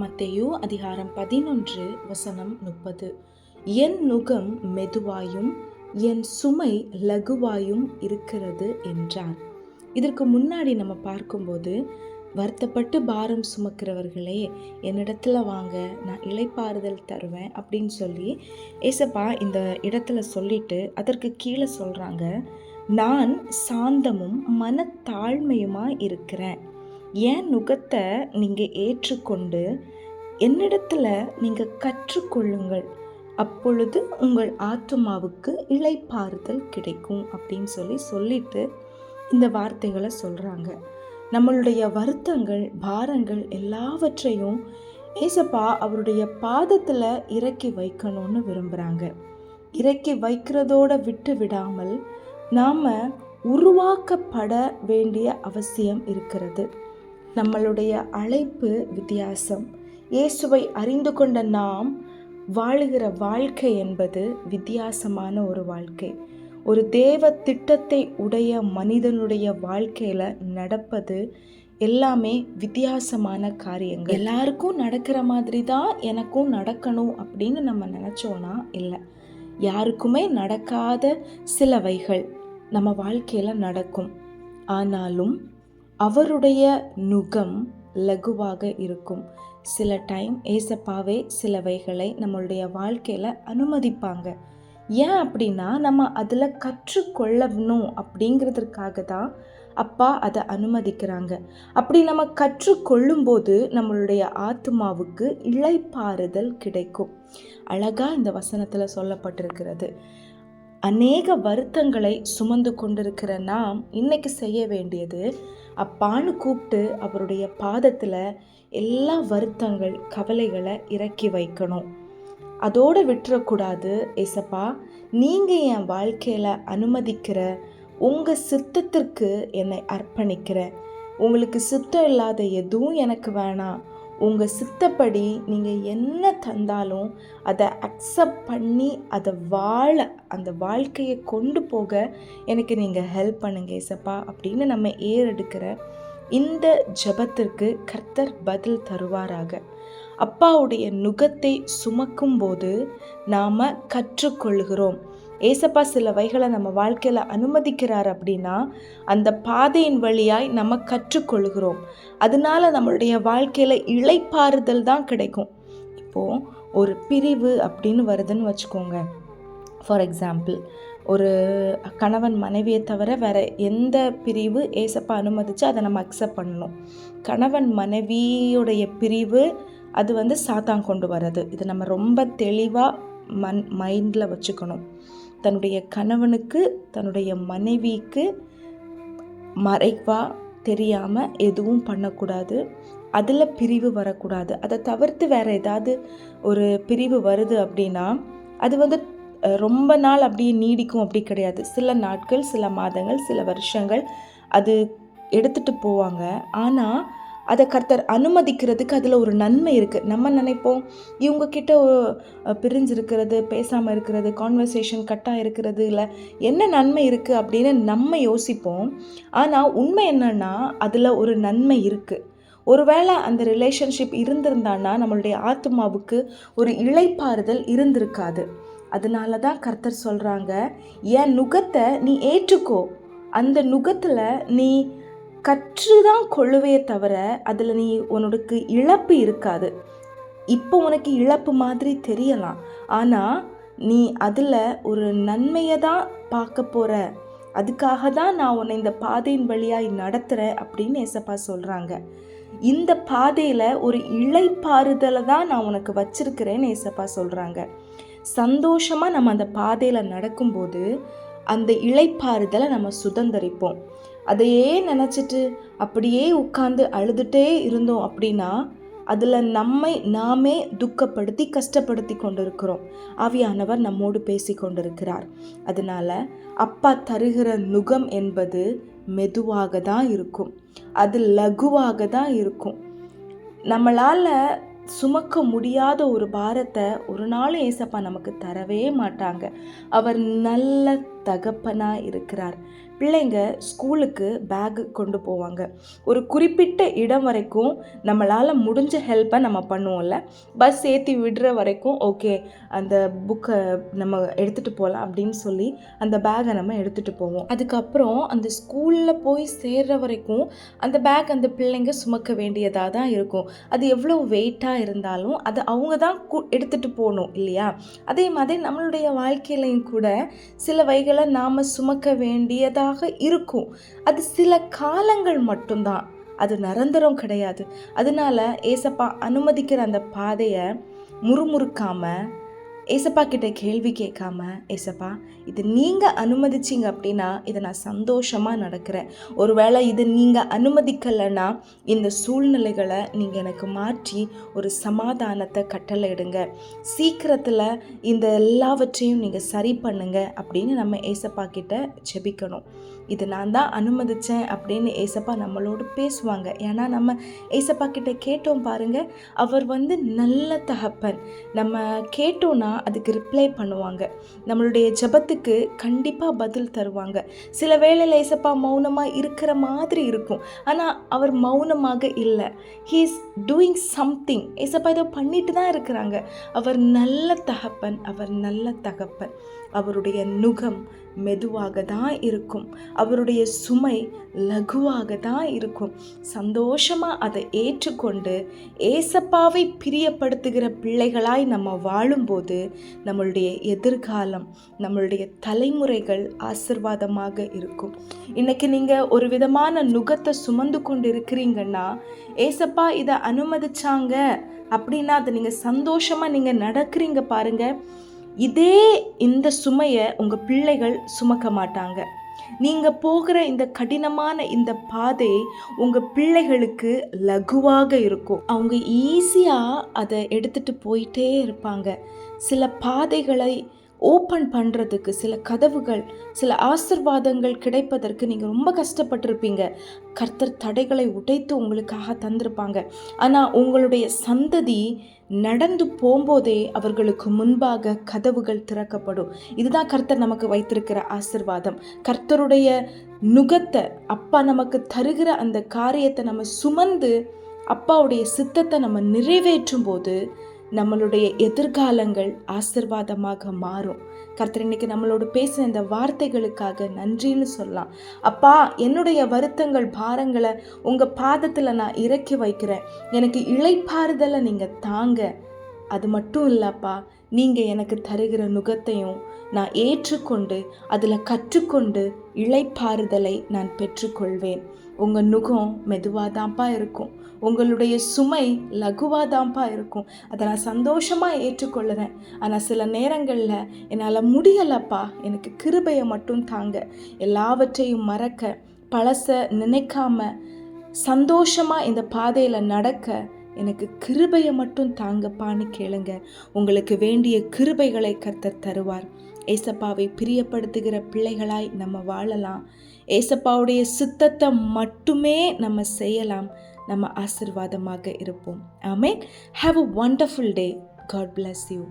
மத்தையோ அதிகாரம் பதினொன்று வசனம் முப்பது. என் நுகம் மெதுவாயும் என் சுமை லகுவாயும் இருக்கிறது என்றார். இதற்கு முன்னாடி நம்ம பார்க்கும்போது வருத்தப்பட்டு பாரம் சுமக்கிறவர்களே என்னிடத்துல வாங்க நான் இளைப்பாறுதல் தருவேன் அப்படின்னு சொல்லி ஏசப்பா இந்த இடத்துல சொல்லிட்டு அதற்கு கீழே சொல்கிறாங்க நான் சாந்தமும் மனத்தாழ்மையுமாக இருக்கிறேன். என் நுகத்தை நீங்கள் ஏற்றுக்கொண்டு என்னிடத்துல நீங்கள் கற்றுக்கொள்ளுங்கள். அப்பொழுது உங்கள் ஆத்மாவுக்கு இளைப்பாறுதல் கிடைக்கும் அப்படின்னு சொல்லி சொல்லிட்டு இந்த வார்த்தைகளை சொல்கிறாங்க நம்மளுடைய வருத்தங்கள் பாரங்கள் எல்லாவற்றையும் ஏசப்பா அவருடைய பாதத்தில் இறக்கி வைக்கணும்னு விரும்புகிறாங்க இறக்கி வைக்கிறதோட விட்டு விடாமல் நாம் உருவாக்கப்பட வேண்டிய அவசியம் இருக்கிறது. நம்மளுடைய அழைப்பு வித்தியாசம். இயேசுவை அறிந்து கொண்ட நாம் வாழுகிற வாழ்க்கை என்பது வித்தியாசமான ஒரு வாழ்க்கை. ஒரு தேவ திட்டத்தை உடைய மனிதனுடைய வாழ்க்கையில் நடப்பது எல்லாமே வித்தியாசமான காரியங்கள். எல்லாருக்கும் நடக்கிற மாதிரி தான் எனக்கும் நடக்கணும் அப்படின்னு நம்ம நினச்சோன்னா இல்லை. யாருக்குமே நடக்காத சிலவைகள் நம்ம வாழ்க்கையில் நடக்கும். ஆனாலும் அவருடைய நுகம் லகுவாக இருக்கும். சில டைம் ஏசப்பாவே சிலவைகளை நம்மளுடைய வாழ்க்கையில் அனுமதிப்பாங்க. ஏன் அப்படின்னா நம்ம அதில் கற்றுக்கொள்ளணும் அப்படிங்கிறதுக்காக தான் அப்பா அதை அனுமதிக்கிறாங்க. அப்படி நம்ம கற்றுக்கொள்ளும்போது நம்மளுடைய ஆத்மாவுக்கு இழைப்பாறுதல் கிடைக்கும். அழகா இந்த வசனத்தில் சொல்லப்பட்டிருக்கிறது. அநேக வருத்தங்களை சுமந்து கொண்டிருக்கிற நாம் இன்னைக்கு செய்ய வேண்டியது அப்பான்னு கூப்பிட்டு அவருடைய பாதத்தில் எல்லா வருத்தங்கள் கவலைகளை இறக்கி வைக்கணும். அதோடு விட்டுறக்கூடாது ஏசப்பா. நீங்கள் என் வாழ்க்கையில் அனுமதிக்கிற உங்கள் சித்தத்திற்கு என்னை அர்ப்பணிக்கிறேன் உங்களுக்கு சித்தம் இல்லாத எதுவும் எனக்கு வேணாம். உங்கள் சித்தப்படி நீங்கள் என்ன தந்தாலும் அதை அக்செப்ட் பண்ணி அதை வாழ அந்த வாழ்க்கையை கொண்டு போக எனக்கு நீங்கள் ஹெல்ப் பண்ணுங்க ஏசப்பா அப்படின்னு நம்ம ஏறெடுக்கிற இந்த ஜபத்திற்கு கர்த்தர் பதில் தருவாராக. அப்பாவுடைய நுகத்தை சுமக்கும்போது நாம் கற்றுக்கொள்கிறோம். ஏசப்பா சில வைகளை நம்ம வாழ்க்கையில் அனுமதிக்கிறார் அப்படின்னா அந்த பாதையின் வழியாய் நம்ம கற்றுக்கொள்கிறோம். அதனால நம்மளுடைய வாழ்க்கையில் இழைப்பாறுதல் தான் கிடைக்கும். இப்போது ஒரு பிரிவு அப்படின்னு வருதுன்னு வச்சுக்கோங்க. ஃபார் எக்ஸாம்பிள் ஒரு கணவன் மனைவியை தவிர வேறு எந்த பிரிவு ஏசப்பா அனுமதிச்சு அதை நம்ம அக்செப்ட் பண்ணணும். கணவன் மனைவியுடைய பிரிவு அது வந்து சாத்தான் கொண்டு வர்றது. இது நம்ம ரொம்ப தெளிவாக மன் மைண்டில் வச்சுக்கணும். தன்னுடைய கணவனுக்கு தன்னுடைய மனைவிக்கு மறைவாக தெரியாமல் எதுவும் பண்ணக்கூடாது. அதில் பிரிவு வரக்கூடாது. அதை தவிர்த்து வேறு ஏதாவது ஒரு பிரிவு வருது அப்படின்னா அது வந்து ரொம்ப நாள் அப்படியே நீடிக்கும். அப்படி கிடையாது. சில நாட்கள் சில மாதங்கள் சில வருஷங்கள் அது எடுத்துகிட்டு போவாங்க. ஆனால் அதை கர்த்தர் அனுமதிக்கிறதுக்கு அதில் ஒரு நன்மை இருக்குது நம்ம நினைப்போம் இவங்கக்கிட்ட பிரிஞ்சிருக்கிறது பேசாமல் இருக்கிறது கான்வர்சேஷன் கட்டாக இருக்கிறது இல்லை என்ன நன்மை இருக்குது அப்படின்னு நம்ம யோசிப்போம். ஆனால் உண்மை என்னன்னா அதில் ஒரு நன்மை இருக்குது ஒருவேளை அந்த ரிலேஷன்ஷிப் இருந்திருந்தான்னா நம்மளுடைய ஆத்மாவுக்கு ஒரு இழைப்பாறுதல் இருந்திருக்காது. அதனால தான் கர்த்தர் சொல்கிறாங்க என் நுகத்தை நீ ஏற்றுக்கோ. அந்த நுகத்தில் நீ கற்று தான் கொள்ளுவே தவிர அதில் நீ உனக்கு இழப்பு இருக்காது. இப்போ உனக்கு இழப்பு மாதிரி தெரியலாம். ஆனால் நீ அதில் ஒரு நன்மையை தான் பார்க்க போகிற அதுக்காக தான் நான் உன்னை இந்த பாதையின் வழியாக நடத்துகிறேன் அப்படின்னு ஏசப்பா சொல்கிறாங்க இந்த பாதையில் ஒரு இழைப்பாறுதலை தான் நான் உனக்கு வச்சிருக்கிறேன்னு ஏசப்பா சொல்கிறாங்க சந்தோஷமாக நம்ம அந்த பாதையில் நடக்கும்போது அந்த இழைப்பாறுதலை நம்ம சுதந்திரிப்போம். அதையே நினச்சிட்டு அப்படியே உட்காந்து அழுதுகிட்டே இருந்தோம் அப்படின்னா அதில் நம்மை நாமே துக்கப்படுத்தி கஷ்டப்படுத்தி கொண்டிருக்கிறோம். ஆவியானவர் நம்மோடு பேசி கொண்டிருக்கிறார். அதனால் அப்பா தருகிற நுகம் என்பது மெதுவாக தான் இருக்கும். அது லகுவாக தான் இருக்கும். நம்மளால் சுமக்க முடியாத ஒரு பாரத்தை ஒரு நாள் ஏசப்பா நமக்கு தரவே மாட்டாங்க. அவர் நல்ல தகப்பனாக இருக்கிறார். பிள்ளைங்க ஸ்கூலுக்கு பேக்கு கொண்டு போவாங்க. ஒரு குறிப்பிட்ட இடம் வரைக்கும் நம்மளால் முடிஞ்ச ஹெல்ப்பை நம்ம பண்ணுவோம்ல. பஸ் ஏற்றி விடுற வரைக்கும் ஓகே அந்த புக்கை நம்ம எடுத்துகிட்டு போகலாம் அப்படின்னு சொல்லி அந்த பேகை நம்ம எடுத்துகிட்டு போவோம். அதுக்கப்புறம் அந்த ஸ்கூலில் போய் சேர்ற வரைக்கும் அந்த பேக் அந்த பிள்ளைங்க சுமக்க வேண்டியதாக தான் இருக்கும். அது எவ்வளோ வெயிட்டாக இருந்தாலும் அது அவங்க தான் எடுத்துகிட்டு போகணும் இல்லையா? அதே மாதிரி நம்மளுடைய வாழ்க்கையிலையும் கூட சில வைகளை நாம் சுமக்க வேண்டியதாக இருக்கும். அது சில காலங்கள் மட்டும்தான். அது நிரந்தரம் கிடையாது. அதனால ஏசப்பா அனுமதிக்கிற அந்த பாதையை முறுமுறுக்காமல் ஏசப்பா கிட்ட கேள்வி கேட்காம ஏசப்பா இது நீங்கள் அனுமதிச்சிங்க அப்படின்னா இதை நான் சந்தோஷமாக நடக்கிறேன். ஒருவேளை இது நீங்கள் அனுமதிக்கலைன்னா இந்த சூழ்நிலைகளை நீங்கள் எனக்கு மாற்றி ஒரு சமாதானத்தை கட்டளை இடுங்க சீக்கிரத்தில் இந்த எல்லாவற்றையும் நீங்கள் சரி பண்ணுங்க அப்படின்னு நம்ம ஏசப்பா கிட்ட ஜெபிக்கணும். இது நான் தான் அனுமதித்தேன் அப்படின்னு ஏசப்பா நம்மளோடு பேசுவாங்க. ஏன்னா நம்ம ஏசப்பா கிட்ட கேட்டோம் பாருங்க அவர் வந்து நல்ல தகப்பன். நம்ம கேட்டோன்னா அதுக்கு ரிப்ளை பண்ணுவாங்க. நம்மளுடைய ஜபத்துக்கு கண்டிப்பாக பதில் தருவாங்க. சில வேளையில் ஏசப்பா மௌனமாக இருக்கிற மாதிரி இருக்கும். ஆனால் அவர் மௌனமாக இல்லை. ஹீ இஸ் டூயிங் சம்திங் ஏசப்பா ஏதோ பண்ணிட்டு தான் இருக்கிறாங்க. அவர் நல்ல தகப்பன் அவர் நல்ல தகப்பன். அவருடைய நுகம் மெதுவாக தான் இருக்கும். அவருடைய சுமை லகுவாக தான் இருக்கும். சந்தோஷமாக அதை ஏற்றுக்கொண்டு ஏசப்பாவை பிரியப்படுத்துகிற பிள்ளைகளாய் நம்ம வாழும்போது நம்மளுடைய எதிர்காலம் நம்மளுடைய தலைமுறைகள் ஆசிர்வாதமாக இருக்கும். இன்னைக்கு நீங்கள் ஒரு விதமான நுகத்தை சுமந்து கொண்டு இருக்கிறீங்கன்னா ஏசப்பா இதை அனுமதிச்சாங்க அப்படின்னா அதை நீங்கள் சந்தோஷமாக நீங்கள் நடக்கிறீங்க பாருங்கள் இதே இந்த சுமையை உங்கள் பிள்ளைகள் சுமக்க மாட்டாங்க. நீங்கள் போகிற இந்த கடினமான இந்த பாதை உங்கள் பிள்ளைகளுக்கு லகுவாக இருக்கும். அவங்க ஈஸியாக அதை எடுத்துகிட்டு போயிட்டே இருப்பாங்க. சில பாதைகளை ஓப்பன் பண்ணுறதுக்கு சில கதவுகள் சில ஆசிர்வாதங்கள் கிடைப்பதற்கு நீங்கள் ரொம்ப கஷ்டப்பட்டிருப்பீங்க. கர்த்தர் தடைகளை உடைத்து உங்களுக்காக தந்திருப்பாங்க. ஆனால் உங்களுடைய சந்ததி நடந்து போகும்போதே அவர்களுக்கு முன்பாக கதவுகள் திறக்கப்படும். இதுதான் கர்த்தர் நமக்கு வைத்திருக்கிற ஆசிர்வாதம். கர்த்தருடைய நுகத்தை அப்பா நமக்கு தருகிற அந்த காரியத்தை நம்ம சுமந்து அப்பாவுடைய சித்தத்தை நம்ம நிறைவேற்றும் போது நம்மளுடைய எதிர்காலங்கள் ஆசிர்வாதமாக மாறும். கர்த்தர் இன்னைக்கு நம்மளோட பேசின இந்த வார்த்தைகளுக்காக நன்றின்னு சொல்லலாம். அப்பா என்னுடைய வருத்தங்கள் பாரங்களை உங்கள் பாதத்தில் நான் இறக்கி வைக்கிறேன். எனக்கு இழைப்பாறுதலை நீங்கள் தாங்க. அது மட்டும் இல்லைப்பா நீங்கள் எனக்கு தருகிற நுகத்தையும் நான் ஏற்றுக்கொண்டு அதில் கற்றுக்கொண்டு இழைப்பாறுதலை நான் பெற்றுக்கொள்வேன். உங்கள் நுகம் மெதுவாக தான்ப்பா இருக்கும். உங்களுடைய சுமை லகுவாக தான்ப்பா இருக்கும். அதை நான் சந்தோஷமாக ஏற்றுக்கொள்ளுறேன். ஆனால் சில நேரங்களில் என்னால் முடியலப்பா. எனக்கு கிருபையை மட்டும் தாங்க. எல்லாவற்றையும் மறக்க பழச நினைக்காம சந்தோஷமாக இந்த பாதையில் நடக்க எனக்கு கிருபையை மட்டும் தாங்கப்பான்னு கேளுங்க. உங்களுக்கு வேண்டிய கிருபைகளை கர்த்தர் தருவார். ஏசப்பாவை பிரியப்படுத்துகிற பிள்ளைகளாய் நம்ம வாழலாம். ஏசப்பாவுடைய சித்தத்தை மட்டுமே நம்ம செய்யலாம். நம்ம ஆசிர்வாதமாக இருப்போம். Amen have a wonderful day God bless you